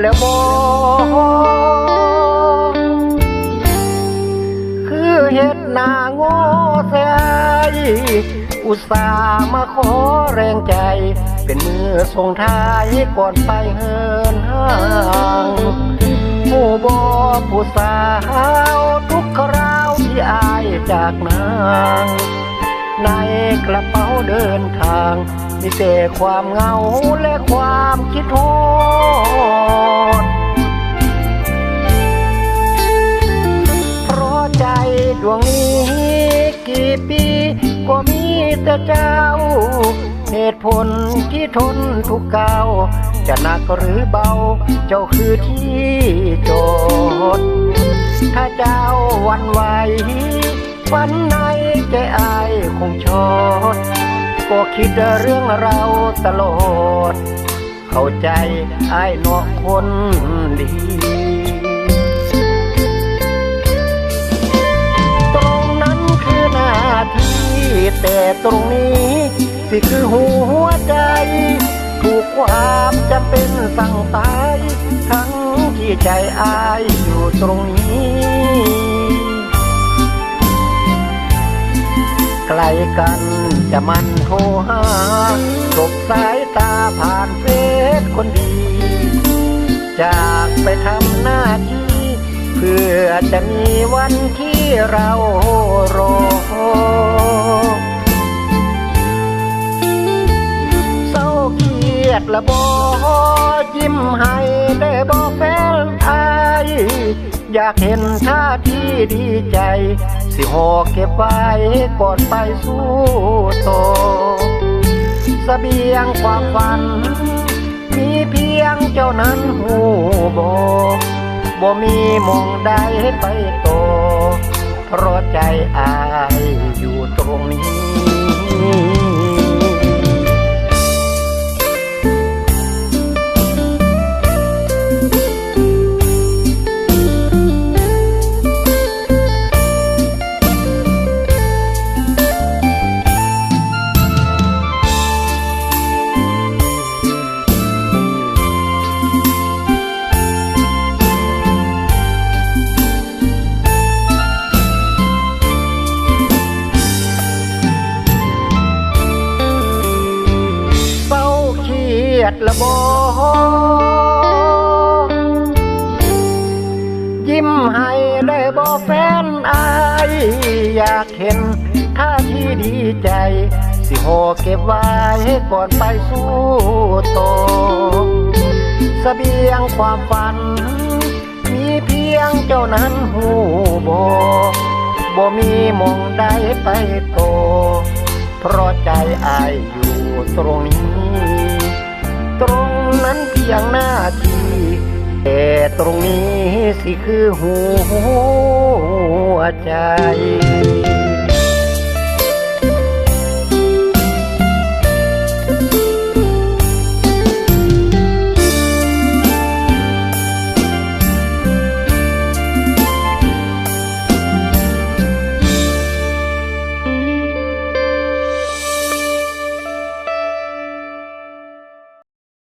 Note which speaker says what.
Speaker 1: แล้วบ่คือเฮ็ดหน้าโง่ใสอุตส่าห์มาขอแรงใจ เป็นมือส่งท้ายก่อนไปเฮินห่างหมู่บ่ผู้สาวทุกคราวที่อายจากนาง ในกระเป๋าเดินทาง มีแต่ความเหงาและความคิดโทษเพราะใจดวงนี้กี่ปีก็มีแต่เจ้า เหตุผลที่ทนทุกเก้าจะหนักหรือเบา เจ้าคือที่โจทย์ถ้าเจ้าวันไหวฝันในใจอายคงชอด ก็คิดเรื่องเราตลอด เข้าใจไอายเนอกคนดีตรงนั้นคือหน้าที่แต่ตรงนี้ สิคือหัวใจ ถูกความจำเป็นสั่งตาย ทั้งที่ใจอายอยู่ตรงนี้ไกลกัน จะมันโทรหาสบสายตาผ่านเฟซคนดี จากไปทำหน้าที่ เพื่อจะมีวันที่เรารอเศร้าเครียดละบอยิ้มให้ได้บอแฟนอาย อยากเห็นท่าที่ดีใจ สิหอเก็บไว้ก่อนไปสู้ต่อเสบียงความฝัน มีเพียงเจ้านั้นหูบอบ่มีมองใดไปโต เพราะใจอายอยู่ตรงนี้ ยดละโบยิ้มให้ได้บอแฟนอายอยากเห็นท่าที่ดีใจ สิหอเก็บไว้ก่อนไปสู้ต่อเสบียงความฝัน มีเพียงเจ้านั้นหูบอบ่มีมองใดไปโต เพราะใจอายอยู่ตรงนี้ พียงหน้าที่แต่ตรงนี้สิคือหัวใจ